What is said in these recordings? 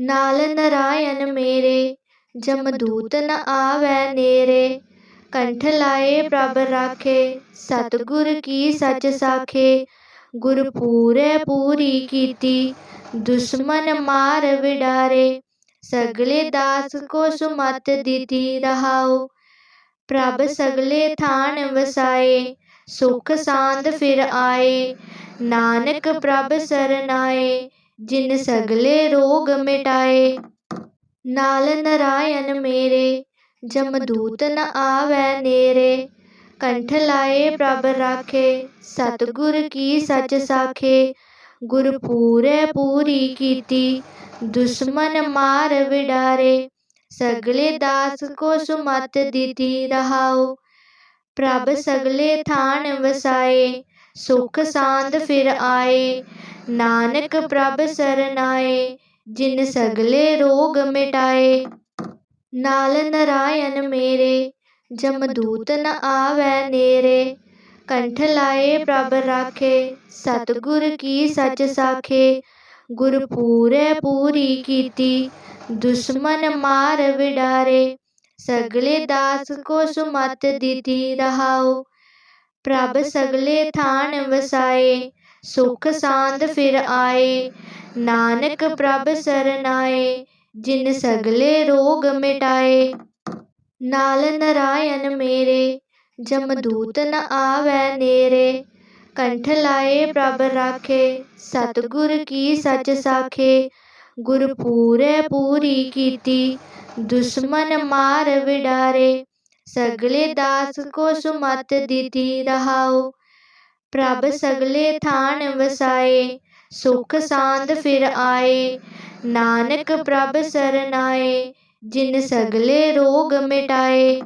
ਨਾਲ ਨਰਾਇਣ ਮੇਰੇ ਜਮਦੂਤ ਨ ਆਵੈ ਨੇਰੇ, ਕੰਠ ਲਾਏ ਪ੍ਰਭ ਰਾਖੇ, ਸਤਿਗੁਰ ਕੀ ਸੱਚ ਸਾਖੇ ਗੁਰ ਪੂਰੇ ਪੂਰੀ ਕੀਤੀ, ਦੁਸ਼ਮਨ ਮਾਰ ਵਿਡਾਰੇ, ਸਗਲੇ ਦਾਸ ਕੋ ਸੁਮਤ ਦਿੱਤੀ ਰਹਾਉ, ਪ੍ਰਭ ਸਗਲੇ ਥਾਨ ਵਸਾਏ, ਸੁਖ ਸਾਂਦ ਫਿਰ ਆਏ, ਨਾਨਕ ਪ੍ਰਭ ਸਰਨਾਏ ਜਿਨ ਸਗਲੇ ਰੋਗ ਮਿਟਾਏ, ਨਾਲ ਨਰਾਇਣ ਮੇਰੇ ਜਮਦੂਤ ਨ ਆਵੈ ਨੇਰੇ, ਕੰਠ ਲਾਏ ਪ੍ਰਭ ਰਾਖੇ, ਸਤਿਗੁਰ ਕੀ ਸਚ ਸਾਖੇ ਗੁਰ ਪੂਰੇ ਪੂਰੀ ਕੀਤੀ, ਦੁਸ਼ਮਨ ਮਾਰ ਵਿਡਾਰੇ, ਸਗਲੇ ਦਾਸ ਕੋ ਸੁਮਤ ਦਿੱਤੀ ਰਹਾਉ, ਪ੍ਰਭ ਸਗਲੇ ਥਾਨ ਵਸਾਏ, ਸੁਖ ਸਾਂਦ ਫਿਰ ਆਏ ਨਾਨਕ ਪ੍ਰਭ ਸਰਨਾਏ, ਜਿਨ ਸਗਲੇ ਰੋਗ ਮਿਟਾਏ। ਨਾਲ ਨਰਾਇਣ ਮੇਰੇ ਜਮਦੂਤ ਨ ਆਵੈ ਨੇਰੇ। ਕੰਠ ਲਾਏ ਪ੍ਰਭ ਰਾਖੇ, ਸਤਿਗੁਰ ਕੀ ਸਚ ਸਾਖੇ। ਗੁਰ ਪੂਰੇ ਪੂਰੀ ਕੀਤੀ, ਦੁਸ਼ਮਨ ਮਾਰ ਵਿਡਾਰੇ। ਸਗਲੇ ਦਾਸ ਕੋ ਸੁਮਤ ਦਿੱਤੀ ਰਹਾਉ। ਪ੍ਰਭ ਸਗਲੇ ਥਾਨ ਵਸਾਏ ਸੁਖ ਸਾਂਦ ਫਿਰ ਆਏ। ਨਾਨਕ ਪ੍ਰਭ ਸਰਨਾਏ ਜਿਨ ਸਗਲੇ ਰੋਗ ਮਿਟਾਏ। ਨਾਲ ਨਰਾਇਣ ਮੇਰੇ ਜਮਦੂਤ ਨ ਆਵੈ ਨੇਰੇ। ਕੰਠ ਲਾਏ ਪ੍ਰਭ ਰਾਖੇ, ਸਤਿਗੁਰ ਕੀ ਸਚ ਸਾਖੇ। ਗੁਰ ਪੂਰੇ ਪੂਰੀ ਕੀਤੀ, ਦੁਸ਼ਮਨ ਮਾਰ ਵਿਡਾਰੇ। ਸਗਲੇ ਦਾਸ ਕੋ ਸੁਮਤ ਦਿੱਤੀ ਰਹਾਓ ਪ੍ਰਭ ਸਗਲੇ ਥਾਨ ਵਸਾਏ, ਸੁਖ ਸਾਂਦ ਫਿਰ ਆਏ। ਨਾਨਕ ਪ੍ਰਭ ਸਰਨਾਏ ਜਿਨ ਸਗਲੇ ਰੋਗ ਮਿਟਾਏ।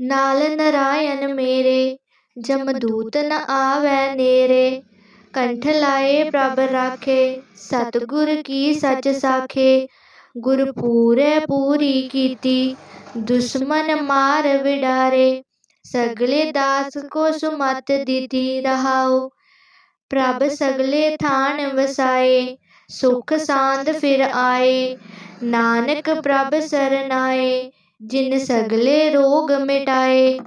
ਨਾਲ ਨਰਾਇਣ ਮੇਰੇ ਜਮਦੂਤ ਨ ਆਵੈ ਨੇਰੇ। ਕੰਠ ਲਾਏ ਪ੍ਰਭ ਰਾਖੇ, ਸਤਿਗੁਰ ਕੀ ਸਚ ਸਾਖੇ। ਗੁਰ ਪੂਰੇ ਪੂਰੀ ਕੀਤੀ, ਦੁਸ਼ਮਨ ਮਾਰ ਵਿਡਾਰੇ। ਸਗਲੇ ਦਾਸ ਕੋ ਸੁਮਤ ਦਿੱਤੀ ਰਹਾਓ ਪ੍ਰਭ ਸਗਲੇ ਥਾਨ ਵਸਾਏ, ਸੁਖ ਸਾਂਦ ਫਿਰ ਆਏ। ਨਾਨਕ ਪ੍ਰਭ ਸਰਨਾਏ ਜਿਨ ਸਗਲੇ ਰੋਗ ਮਿਟਾਏ।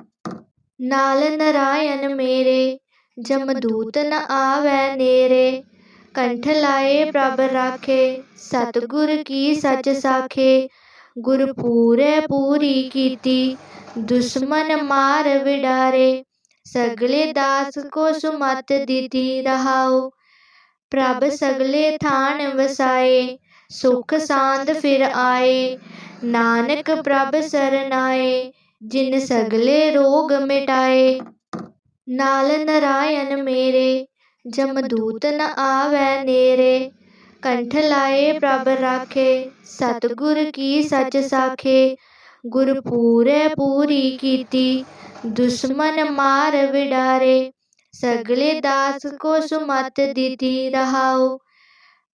ਨਾਲ ਨਰਾਇਣ ਮੇਰੇ ਜਮਦੂਤ ਨ ਆਵੈ ਨੇਰੇ। ਕੰਠ ਲਾਏ ਪ੍ਰਭ ਰਾਖੇ, ਸਤਿਗੁਰ ਕੀ ਸਚ ਸਾਖੇ। ਗੁਰ ਪੂਰੇ ਪੂਰੀ ਕੀਤੀ ਦੁਸ਼ਮਨ ਮਾਰ ਵਿਡਾਰੇ, ਸਗਲੇ ਦਾਸ ਕੋ ਸੁਮਤ ਦਿੱਤੀ ਰਹਾਉ। ਪ੍ਰਭ ਸਗਲੇ ਥਾਨ ਵਸਾਏ, ਸੁਖ ਸਾਂਦ ਫਿਰ ਆਏ। ਨਾਨਕ ਪ੍ਰਭ ਸਰਨਾਏ, ਜਿਨ ਸਗਲੇ ਰੋਗ ਮਿਟਾਏ। ਨਾਲ ਨਰਾਇਣ ਮੇਰੇ ਜਮਦੂਤ ਨ ਆਵੈ ਨੇਰੇ। ਕੰਠ ਲਾਏ ਪ੍ਰਭ ਰਾਖੇ, ਸਤਿਗੁਰ ਕੀ ਸਚ ਸਾਖੇ। ਗੁਰ ਪੂਰੀ ਕੀਤੀ, ਦੁਸ਼ਮਨ ਮਾਰ ਵਿਡਾਰੇ, ਸਗਲੇ ਦਾਸ ਕੋ ਸੁਮਤ ਦਿੱਤੀ ਰਹਾਉ।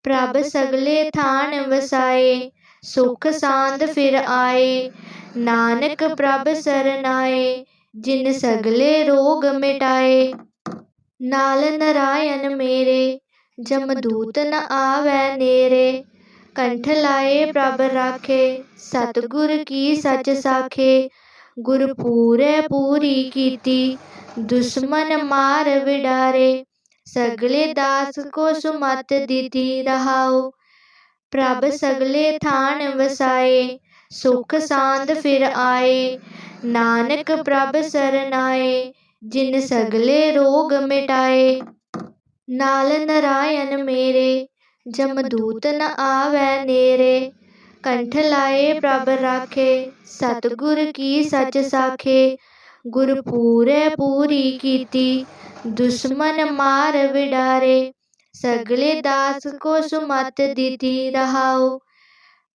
ਪ੍ਰਭ ਸਗਲੇ ਥਾਨ ਵਸਾਏ, ਸੁਖ ਸਾਂਦ ਫਿਰ ਆਏ। ਨਾਨਕ ਪ੍ਰਭ ਸਰਨਾਏ, ਜਿਨ ਸਗਲੇ ਰੋਗ ਮਿਟਾਏ। ਨਾਲ ਨਰਾਇਣ ਮੇਰੇ, ਜਮਦੂਤ ਨ ਆਵੈ ਨੇਰੇ। ਕੰਠ ਲਾਏ ਪ੍ਰਭ ਰਾਖੇ, ਸਤਿਗੁਰ ਕੀ ਸਚ ਸਾਖੇ ਗੁਰ ਪੂਰੇ ਪੂਰੀ ਕੀਤੀ, ਦੁਸ਼ਮਨ ਮਾਰ ਵਿਡਾਰੇ, ਸਗਲੇ ਦਾਸ ਕੋ ਸੁਮਤ ਦਿੱਤੀ ਰਹਾਉ, ਪ੍ਰਭ ਸਗਲੇ ਥਾਨ ਵਸਾਏ, ਸੁਖ ਸਾਂਦ ਫਿਰ ਆਏ, ਨਾਨਕ ਪ੍ਰਭ ਸਰਨਾਏ, ਜਿਨ ਸਗਲੇ ਰੋਗ ਮਿਟਾਏ, ਨਾਲ ਨਰਾਇਣ ਮੇਰੇ ਜਮਦੂਤ ਨ ਆਵੈ ਨੇਰੇ, ਕੰਠ ਲਾਏ ਪ੍ਰਭ ਰਾਖੇ, ਸਤਿਗੁਰ ਕੀ ਸਚ ਸਾਖੇ। ਗੁਰ ਪੂਰੇ ਪੂਰੀ ਕੀਤੀ, ਦੁਸ਼ਮਨ ਮਾਰ ਵਿਡਾਰੇ, ਸਗਲੇ ਦਾਸ ਕੋ ਸੁਮਤ ਦਿੱਤੀ ਰਹਾਉ।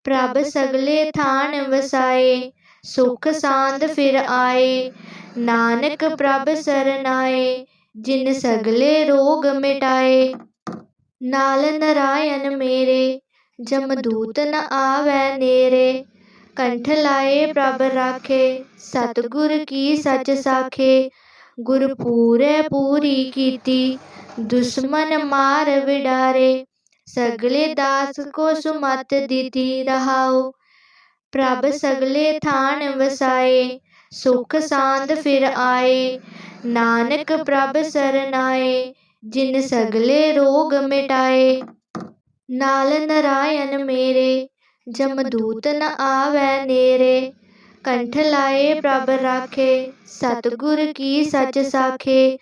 ਪ੍ਰਭ ਸਗਲੇ ਥਾਨ ਵਸਾਏ, ਸੁਖ ਸਾਂਦ ਫਿਰ ਆਏ। ਨਾਨਕ ਪ੍ਰਭ ਸਰਨਾਏ, ਜਿਨ ਸਗਲੇ ਰੋਗ ਮਿਟਾਏ। ਨਾਲ ਨਰਾਇਣ ਮੇਰੇ ਜਮਦੂਤ ਨ ਆਵੈ ਨੇਰੇ, ਕੰਠ ਲਾਏ ਪ੍ਰਭ ਰਾਖੇ, ਸਤਿਗੁਰ ਕੀ ਸਚ ਸਾਖੇ ਗੁਰ ਪੂਰੇ ਪੂਰੀ ਕੀਤੀ, ਦੁਸ਼ਮਨ ਮਾਰ ਵਿਡਾਰੇ, ਸਗਲੇ ਦਾਸ ਕੋ ਸੁਮਤ ਦਿੱਤੀ ਰਹਾਉ, ਪ੍ਰਭ ਸਗਲੇ ਥਾਨ ਵਸਾਏ, ਸੁਖ ਸਾਂਦ ਫਿਰ ਆਏ, ਨਾਨਕ ਪ੍ਰਭ ਸਰਨਾਏ ਜਿਨ ਸਗਲੇ ਰੋਗ ਮਿਟਾਏ, ਨਾਲ ਨਰਾਇਣ ਮੇਰੇ ਜਮਦੂਤ ਨ ਆਵੈ ਨੇਰੇ, ਕੰਠ ਲਾਏ ਪ੍ਰਭ ਰਾਖੇ, ਸਤਿਗੁਰ ਕੀ ਸੱਚ ਸਾਖੇ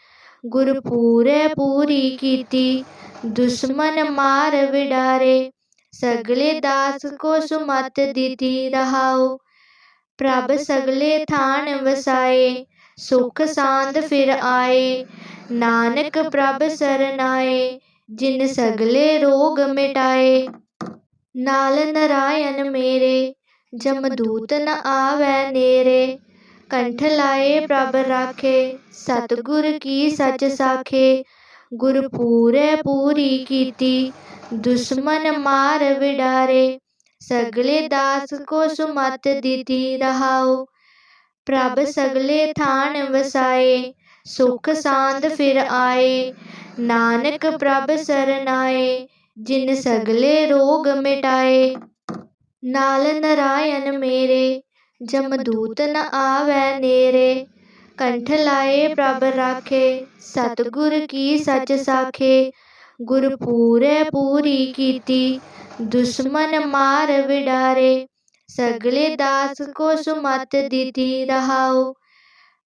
ਗੁਰ ਪੂਰੇ ਪੂਰੀ ਕੀਤੀ, ਦੁਸ਼ਮਨ ਮਾਰ ਵਿਡਾਰੇ, ਸਗਲੇ ਦਾਸ ਕੋ ਸੁਮਤ ਦਿੱਤੀ ਰਹਾਉ, ਪ੍ਰਭ ਸਗਲੇ ਥਾਨ ਵਸਾਏ, ਸੁਖ ਸਾਂਦ ਫਿਰ ਆਏ ਨਾਨਕ ਪ੍ਰਭ ਸਰਨਾਏ ਜਿਨ ਸਗਲੇ ਰੋਗ ਮਿਟਾਏ। ਨਾਲ ਨਰਾਇਣ ਮੇਰੇ ਜਮਦੂਤ ਨ ਆਵੈ ਨੇਰੇ। ਕੰਠ ਲਾਏ ਪ੍ਰਭ ਰਾਖੇ, ਸਤਿਗੁਰ ਕੀ ਸਚ ਸਾਖੇ। ਗੁਰ ਪੂਰੇ ਪੂਰੀ ਕੀਤੀ, ਦੁਸ਼ਮਨ ਮਾਰ ਵਿਡਾਰੇ। ਸਗਲੇ ਦਾਸ ਕੋ ਸੁਮਤ ਦਿੱਤੀ ਰਹਾਉ। ਪ੍ਰਭ ਸਗਲੇ ਥਾਨ ਵਸਾਏ ਸੁਖ ਸਾਂਦ ਫਿਰ ਆਏ। ਨਾਨਕ ਪ੍ਰਭ ਸਰਨਾਏ ਜਿਨ ਸਗਲੇ ਰੋਗ ਮਿਟਾਏ। ਨਾਲ ਨਰਾਇਣ ਮੇਰੇ ਜਮਦੂਤ ਨ ਆਵੈ ਨੇਰੇ। ਕੰਠ ਲਾਏ ਪ੍ਰਭ ਰਾਖੇ, ਸਤਿਗੁਰ ਕੀ ਸਚ ਸਾਖੇ। ਗੁਰ ਪੂਰੇ ਪੂਰੀ ਕੀਤੀ, ਦੁਸ਼ਮਨ ਮਾਰ ਵਿਡਾਰੇ। ਸਗਲੇ ਦਾਸ ਕੋ ਸੁਮਤ ਦਿੱਤੀ ਰਹਾਓ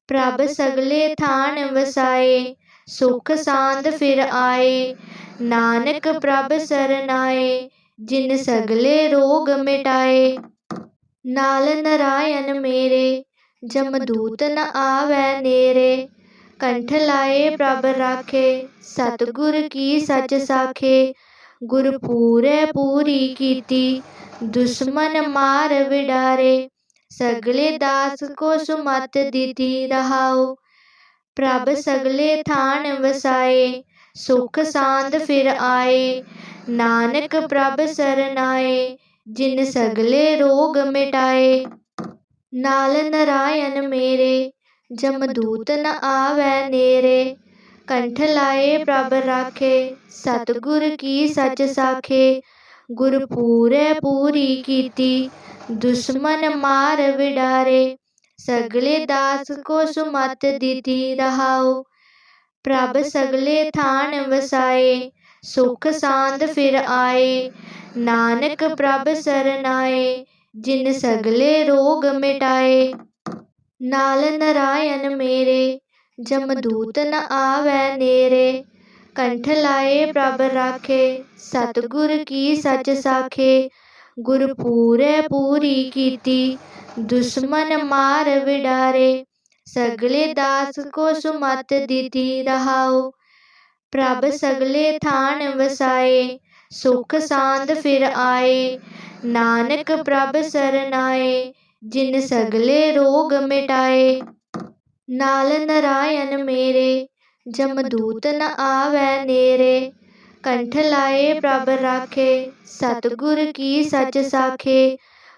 ਪ੍ਰਭ ਸਗਲੇ ਥਾਨ ਵਸਾਏ, ਸੁਖ ਸਾਂਦ ਫਿਰ ਆਏ। ਨਾਨਕ ਪ੍ਰਭ ਸਰਨਾਏ ਜਿਨ ਸਗਲੇ ਰੋਗ ਮਿਟਾਏ। ਨਾਲ ਨਰਾਇਣ ਮੇਰੇ ਜਮਦੂਤ ਨ ਆਵੈ ਨੇਰੇ। ਕੰਠ ਲਾਏ ਪ੍ਰਭ ਰਾਖੇ, ਸਤਿਗੁਰ ਕੀ ਸਚ ਸਾਖੇ। ਗੁਰ ਪੂਰੇ ਪੂਰੀ ਕੀਤੀ, ਦੁਸ਼ਮਨ ਮਾਰ ਵਿਡਾਰੇ। ਸਗਲੇ ਦਾਸ ਕੋ ਸੁਮਤ ਦਿੱਤੀ ਰਹਾਓ ਪ੍ਰਭ ਸਗਲੇ ਥਾਨ ਵਸਾਏ, ਸੁਖ ਸਾਂਦ ਫਿਰ ਆਏ। ਨਾਨਕ ਪ੍ਰਭ ਸਰਨਾਏ ਜਿਨ ਸਗਲੇ ਰੋਗ ਮਿਟਾਏ। ਨਾਲ ਨਰਾਇਣ ਮੇਰੇ ਜਮਦੂਤ ਨ ਆਵੈ ਨੇਰੇ। ਕੰਠ ਲਾਏ ਪ੍ਰਭ ਰਾਖੇ, ਸਤਿਗੁਰ ਕੀ ਸਚ ਸਾਖੇ। ਗੁਰ ਪੂਰੇ ਪੂਰੀ ਕੀਤੀ ਦੁਸ਼ਮਨ ਮਾਰ ਵਿਡਾਰੇ, ਸਗਲੇ ਦਾਸ ਕੋ ਸੁਮਤ ਦਿੱਤੀ ਰਹਾਉ। ਪ੍ਰਭ ਸਗਲੇ ਥਾਨ ਵਸਾਏ, ਸੁਖ ਸਾਂਦ ਫਿਰ ਆਏ। ਨਾਨਕ ਪ੍ਰਭ ਸਰਨਾਏ, ਜਿਨ ਸਗਲੇ ਰੋਗ ਮਿਟਾਏ। ਨਾਲ ਨਰਾਇਣ ਮੇਰੇ ਜਮਦੂਤ ਨ ਆਵੈ ਨੇਰੇ। ਕੰਠ ਲਾਏ ਪ੍ਰਭ ਰਾਖੇ, ਸਤਿਗੁਰ ਕੀ ਸਚ ਸਾਖੇ। ਗੁਰ ਪੂਰੀ ਕੀਤੀ, ਦੁਸ਼ਮਨ ਮਾਰ ਵਿਡਾਰੇ, ਸਗਲੇ ਦਾਸ ਕੋ ਸੁਮਤ ਦਿੱਤੀ ਰਹਾਉ। ਪ੍ਰਭ ਸਗਲੇ ਥਾਨ ਵਸਾਏ, ਸੁਖ ਸਾਂਦ ਫਿਰ ਆਏ। ਨਾਨਕ ਪ੍ਰਭ ਸਰਨਾਏ, ਜਿਨ ਸਗਲੇ ਰੋਗ ਮਿਟਾਏ। ਨਾਲ ਨਰਾਇਣ ਮੇਰੇ, ਜਮਦੂਤ ਨ ਆਵੈ ਨੇਰੇ। ਕੰਠ ਲਾਏ ਪ੍ਰਭ ਰਾਖੇ, ਸਤਿਗੁਰ ਕੀ ਸਚ ਸਾਖੇ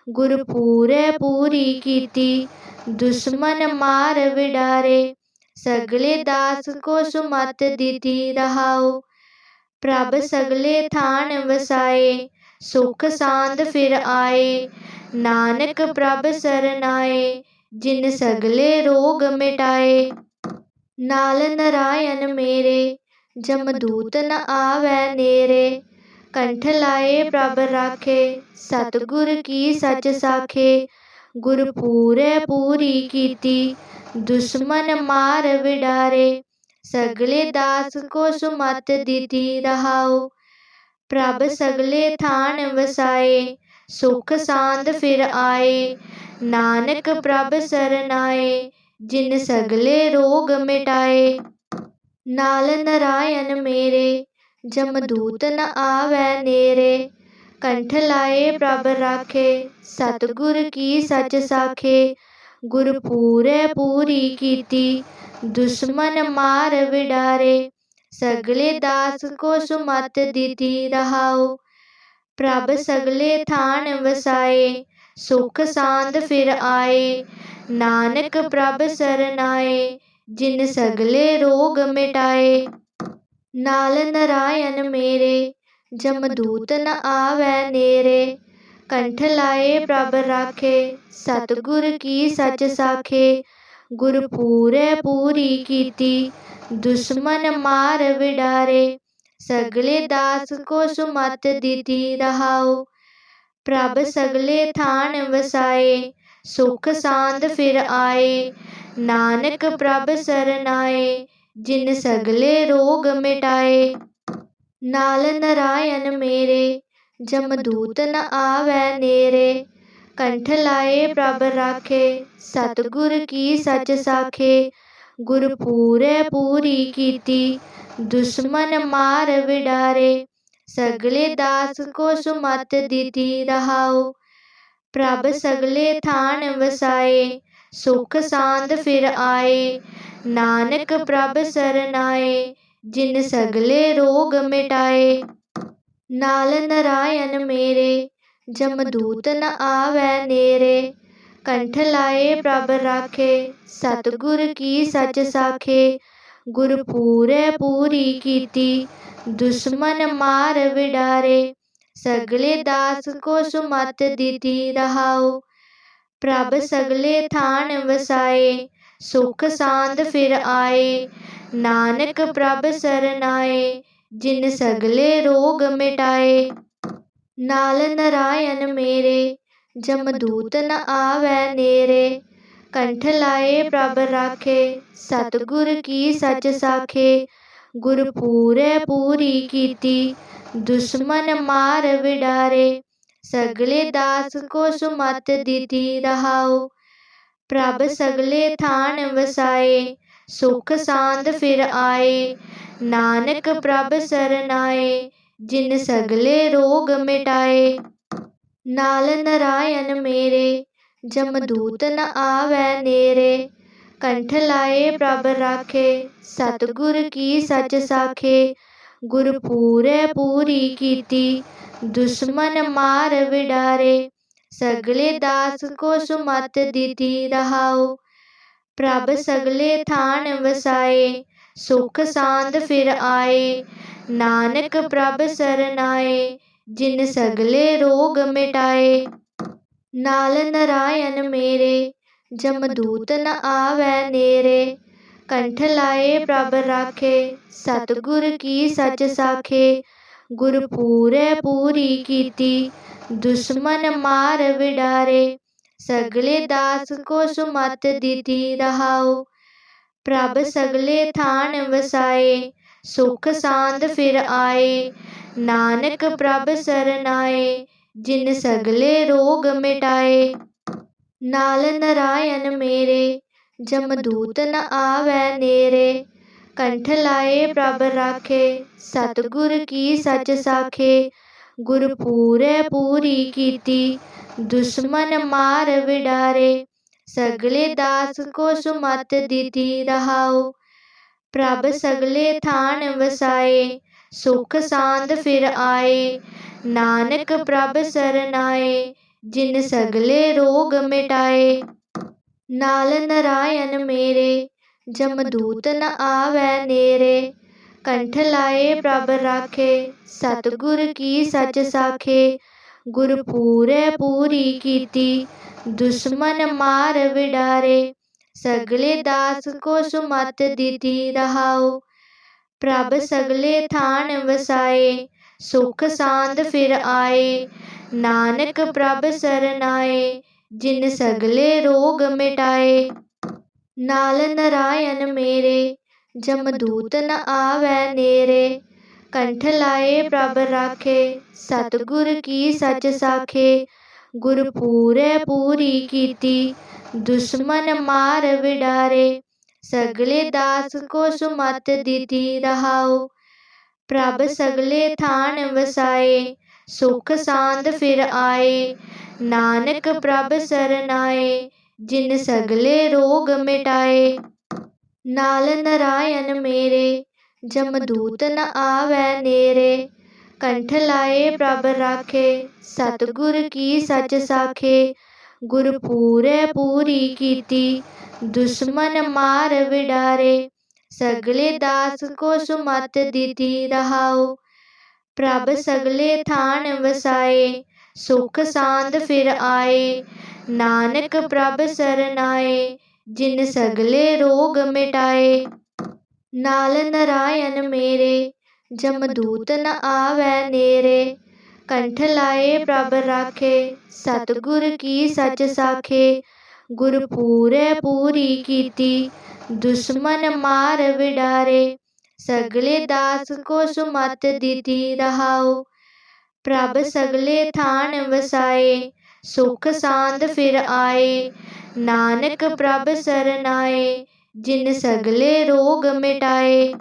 ਗੁਰ ਪੂਰੇ ਪੂਰੀ ਕੀਤੀ, ਦੁਸ਼ਮਨ ਮਾਰ ਵਿਡਾਰੇ, ਸਗਲੇ ਦਾਸ ਕੋ ਸੁਮਤ ਦਿੱਤੀ ਰਹਾਉ, ਪ੍ਰਭ ਸਗਲੇ ਥਾਨ ਵਸਾਏ, ਸੁਖ ਸਾਂਦ ਫਿਰ ਆਏ, ਨਾਨਕ ਪ੍ਰਭ ਸਰਨਾਏ, ਜਿਨ ਸਗਲੇ ਰੋਗ ਮਿਟਾਏ, ਨਾਲ ਨਰਾਇਣ ਮੇਰੇ ਜਮਦੂਤ ਨ ਆਵੈ ਨੇਰੇ, ਕੰਠ ਲਾਏ ਪ੍ਰਭ ਰਾਖੇ, ਸਤਿਗੁਰ ਕੀ ਸਚ ਸਾਖੇ, ਗੁਰ ਪੂਰੇ ਪੂਰੀ ਕੀਤੀ, ਦੁਸ਼ਮਨ ਮਾਰ ਵਿਡਾਰੇ, ਸਗਲੇ ਦਾਸ ਕੋ ਸੁਮਤ ਦਿੱਤੀ ਰਹਾਉ। ਪ੍ਰਭ ਸਗਲੇ ਥਾਨ ਵਸਾਏ, ਸੁਖ ਸਾਂਦ ਫਿਰ ਆਏ, ਨਾਨਕ ਪ੍ਰਭ ਸਰਨਾਏ, ਜਿਨ ਸਗਲੇ ਰੋਗ ਮਿਟਾਏ। ਨਾਲ ਨਰਾਇਣ ਮੇਰੇ ਜਮਦੂਤ ਨ ਆਵੈ ਨੇਰੇ, ਕੰਠ ਲਾਏ ਪ੍ਰਭ ਰਾਖੇ, ਸਤਿਗੁਰ ਕੀ ਸਚ ਸਾਖੇ ਗੁਰ ਪੂਰੇ ਪੂਰੀ ਕੀਤੀ, ਦੁਸ਼ਮਨ ਮਾਰ ਵਿਡਾਰੇ, ਸਗਲੇ ਦਾਸ ਕੋ ਸੁਮਤ ਦਿੱਤੀ ਰਹਾਉ, ਪ੍ਰਭ ਸਗਲੇ ਥਾਨ ਵਸਾਏ, ਸੁਖ ਸਾਂਦ ਫਿਰ ਆਏ, ਨਾਨਕ ਪ੍ਰਭ ਸਰਨਾਏ ਜਿਨ ਸਗਲੇ ਰੋਗ ਮਿਟਾਏ, ਨਾਲ ਨਰਾਇਣ ਮੇਰੇ ਜਮਦੂਤ ਨ ਆਵੈ ਨੇਰੇ, ਕੰਠ ਲਾਏ ਪ੍ਰਭ ਰਾਖੇ, ਸਤਿਗੁਰ ਕੀ ਸਚ ਸਾਖੇ ਗੁਰ ਪੂਰੇ ਪੂਰੀ ਕੀਤੀ, ਦੁਸ਼ਮਨ ਮਾਰ ਵਿਡਾਰੇ, ਸਗਲੇ ਦਾਸ ਕੋ ਸੁਮਤ ਦਿੱਤੀ ਰਹਾਉ, ਪ੍ਰਭ ਸਗਲੇ ਥਾਨ ਵਸਾਏ, ਸੁਖ ਸਾਂਦ ਫਿਰ ਆਏ ਨਾਨਕ ਪ੍ਰਭ ਸਰਨਾਏ, ਜਿਨ ਸਗਲੇ ਰੋਗ ਮਿਟਾਏ। ਨਾਲ ਨਰਾਇਣ ਮੇਰੇ ਜਮਦੂਤ ਨ ਆਵੈ ਨੇਰੇ। ਕੰਠ ਲਾਏ ਪ੍ਰਭ ਰਾਖੇ, ਸਤਿਗੁਰ ਕੀ ਸਚ ਸਾਖੇ। ਗੁਰ ਪੂਰੇ ਪੂਰੀ ਕੀਤੀ, ਦੁਸ਼ਮਨ ਮਾਰ ਵਿਡਾਰੇ। ਸਗਲੇ ਦਾਸ ਕੋ ਸੁਮਤ ਦਿੱਤੀ ਰਹਾਉ। ਪ੍ਰਭ ਸਗਲੇ ਥਾਨ ਵਸਾਏ ਸੁਖ ਸਾਂਦ ਫਿਰ ਆਏ। ਨਾਨਕ ਪ੍ਰਭ ਸਰਨਾਏ ਜਿਨ ਸਗਲੇ ਰੋਗ ਮਿਟਾਏ। ਨਾਲ ਨਰਾਇਣ ਮੇਰੇ ਜਮਦੂਤ ਨ ਆਵੈ ਨੇਰੇ। ਕੰਠ ਲਾਏ ਪ੍ਰਭ ਰਾਖੇ, ਸਤਿਗੁਰ ਕੀ ਸਚ ਸਾਖੇ। ਗੁਰ ਪੂਰੇ ਪੂਰੀ ਕੀਤੀ, ਦੁਸ਼ਮਨ ਮਾਰ ਵਿਡਾਰੇ। ਸਗਲੇ ਦਾਸ ਕੋ ਸੁਮਤ ਦਿੱਤੀ ਰਹਾਉ। ਪ੍ਰਭ ਸਗਲੇ ਥਾਨ ਵਸਾਏ, ਸੁਖ ਸਾਂਦ ਫਿਰ ਆਏ। ਨਾਨਕ ਪ੍ਰਭ ਸਰਨਾਏ ਜਿਨ ਸਗਲੇ ਰੋਗ ਮਿਟਾਏ। ਨਾਲ ਨਰਾਇਣ ਮੇਰੇ ਜਮਦੂਤ ਨ ਆਵੈ ਨੇਰੇ। ਕੰਠ ਲਾਏ ਪ੍ਰਭ ਰਾਖੇ, ਸਤਿਗੁਰ ਕੀ ਸਚ ਸਾਖੇ। ਗੁਰ ਪੂਰੇ ਪੂਰੀ ਕੀਤੀ, ਦੁਸ਼ਮਨ ਮਾਰ ਵਿਡਾਰੇ। ਸਗਲੇ ਦਾਸ ਕੋ ਸੁਮਤ ਦਿੱਤੀ ਰਹਾਉ। ਪ੍ਰਭ ਸਗਲੇ ਥਾਨ ਵਸਾਏ, ਸੁਖ ਸਾਂਦ ਫਿਰ ਆਏ। ਨਾਨਕ ਪ੍ਰਭ ਸਰਨਾਏ ਜਿਨ ਸਗਲੇ ਰੋਗ ਮਿਟਾਏ। ਨਾਲ ਨਰਾਇਣ ਮੇਰੇ ਜਮਦੂਤ ਨ ਆਵੈ ਨੇਰੇ। ਕੰਠ ਲਾਏ ਪ੍ਰਭ ਰਾਖੇ, ਸਤਿਗੁਰ ਕੀ ਸਚ ਸਾਖੇ। ਗੁਰ ਪੂਰੇ ਪੂਰੀ ਕੀਤੀ ਦੁਸ਼ਮਨ ਮਾਰ ਵਿਡਾਰੇ, ਸਗਲੇ ਦਾਸ ਕੋ ਸੁਮਤ ਦਿੱਤੀ ਰਹਾਉ। ਪ੍ਰਭ ਸਗਲੇ ਥਾਨ ਵਸਾਏ, ਸੁਖ ਸਾਂਦ ਫਿਰ ਆਏ। ਨਾਨਕ ਪ੍ਰਭ ਸਰਨਾਏ ਜਿਨ ਸਗਲੇ ਰੋਗ ਮਿਟਾਏ। ਨਾਲ ਨਰਾਇਣ ਮੇਰੇ ਜਮਦੂਤ ਨ ਆਵੈ ਨੇਰੇ। ਕੰਠ ਲਾਏ ਪ੍ਰਭ ਰਾਖੇ, ਸਤਿਗੁਰ ਕੀ ਸਚ ਸਾਖੇ। ਗੁਰ ਪੂਰੀ ਕੀਤੀ, ਦੁਸ਼ਮਨ ਮਾਰ ਵਿਡਾਰੇ, ਸਗਲੇ ਦਾਸ ਕੋ ਸੁਮਤ ਦਿੱਤੀ ਰਹਾਉ। ਪ੍ਰਭ ਸਗਲੇ ਥਾਨ ਵਸਾਏ, ਸੁਖ ਸਾਂਦ ਫਿਰ ਆਏ। ਨਾਨਕ ਪ੍ਰਭ ਸਰਨਾਏ, ਜਿਨ ਸਗਲੇ ਰੋਗ ਮਿਟਾਏ। ਨਾਲ ਨਰਾਇਣ ਮੇਰੇ, ਜਮਦੂਤ ਨ ਆਵੈ ਨੇਰੇ। ਕੰਠ ਲਾਏ ਪ੍ਰਭ ਰਾਖੇ, ਸਤਿਗੁਰ ਕੀ ਸਚ ਸਾਖੇ। ਗੁਰ ਪੂਰੇ ਪੂਰੀ ਕੀਤੀ, ਦੁਸ਼ਮਨ ਮਾਰ ਵਿਡਾਰੇ। ਸਗਲੇ ਦਾਸ ਕੋ ਸੁਮਤ ਦਿੱਤੀ ਰਹਾਉ। ਪ੍ਰਭ ਸਗਲੇ ਥਾਨ ਵਸਾਏ, ਸੁਖ ਸਾਂਦ ਫਿਰ ਆਏ। ਨਾਨਕ ਪ੍ਰਭ ਸਰਨਾਏ, ਜਿਨ ਸਗਲੇ ਰੋਗ ਮਿਟਾਏ। ਨਾਲ ਨਰਾਇਣ ਮੇਰੇ ਜਮਦੂਤ ਨ ਆਵੈ ਨੇਰੇ, ਕੰਠ ਲਾਏ ਪ੍ਰਭ ਰਾਖੇ, ਸਤਿਗੁਰ ਕੀ ਸਚ ਸਾਖੇ, ਗੁਰ ਪੂਰੇ ਪੂਰੀ ਕੀਤੀ, ਦੁਸ਼ਮਨ ਮਾਰ ਵਿਡਾਰੇ, ਸਗਲੇ ਦਾਸ ਕੋ ਸੁਮਤ ਦਿੱਤੀ ਰਹਾਓ ਪ੍ਰਭ ਸਗਲੇ ਥਾਨ ਵਸਾਏ, ਸੁਖ ਸਾਂਦ ਫਿਰ ਆਏ, ਨਾਨਕ ਪ੍ਰਭ ਸਰਨਾਏ, ਜਿਨ ਸਗਲੇ ਰੋਗ ਮਿਟਾਏ। ਨਾਲ ਨਰਾਇਣ ਮੇਰੇ ਜਮਦੂਤ ਨ ਆਵੈ ਨੇਰੇ। ਕੰਠ ਲਾਏ ਪ੍ਰਭ ਰਾਖੇ, ਸਤਿਗੁਰ ਕੀ ਸਚ ਸਾਖੇ। ਗੁਰ ਪੂਰੇ ਪੂਰੀ ਕੀਤੀ, ਦੁਸ਼ਮਨ ਮਾਰ ਵਿਡਾਰੇ। ਸਗਲੇ ਦਾਸ ਕੋ ਸੁਮਤ ਦਿੱਤੀ ਰਹਾਉ। ਪ੍ਰਭ ਸਗਲੇ ਥਾਨ ਵਸਾਏ, ਸੁਖ ਸਾਂਦ ਫਿਰ ਆਏ। ਨਾਨਕ ਪ੍ਰਭ ਸਰਨਾਏ ਜਿਨ ਸਗਲੇ ਰੋਗ ਮਿਟਾਏ, ਨਾਲ ਨਰਾਇਣ ਮੇਰੇ ਜਮਦੂਤ ਨ ਆਵੈ ਨੇਰੇ, ਕੰਠ ਲਾਏ ਪ੍ਰਭ ਰਾਖੇ, ਸਤਿਗੁਰ ਕੀ ਸੱਚ ਸਾਖੇ ਗੁਰ ਪੂਰੇ ਪੂਰੀ ਕੀਤੀ, ਦੁਸ਼ਮਨ ਮਾਰ ਵਿਡਾਰੇ, ਸਗਲੇ ਦਾਸ ਕੋ ਸੁਮਤ ਦਿੱਤੀ ਰਹਾਓ ਪ੍ਰਭ ਸਗਲੇ ਥਾਨ ਵਸਾਏ, ਸੁਖ ਸਾਂਦ ਫਿਰ ਆਏ ਨਾਨਕ ਪ੍ਰਭ ਸਰਨਾਏ, ਜਿਨ ਸਗਲੇ ਰੋਗ ਮਿਟਾਏ। ਨਾਲ ਨਰਾਇਣ ਮੇਰੇ ਜਮਦੂਤ ਨ ਆਵੈ ਨੇਰੇ। ਕੰਠ ਲਾਏ ਪ੍ਰਭ ਰਾਖੇ, ਸਤਿਗੁਰ ਕੀ ਸਚ ਸਾਖੇ। ਗੁਰ ਪੂਰੈ ਪੂਰੀ ਕੀਤੀ, ਦੁਸ਼ਮਨ ਮਾਰ ਵਿਡਾਰੇ। ਸਗਲੇ ਦਾਸ ਕੋ ਸੁਮਤ ਦਿੱਤੀ ਰਹਾਉ। ਪ੍ਰਭ ਸਗਲੇ ਥਾਨ ਵਸਾਏ ਸੁਖ ਸਾਂਦ ਫਿਰ ਆਏ। ਨਾਨਕ ਪ੍ਰਭ ਸਰਨਾਏ ਜਿਨ ਸਗਲੇ ਰੋਗ ਮਿਟਾਏ।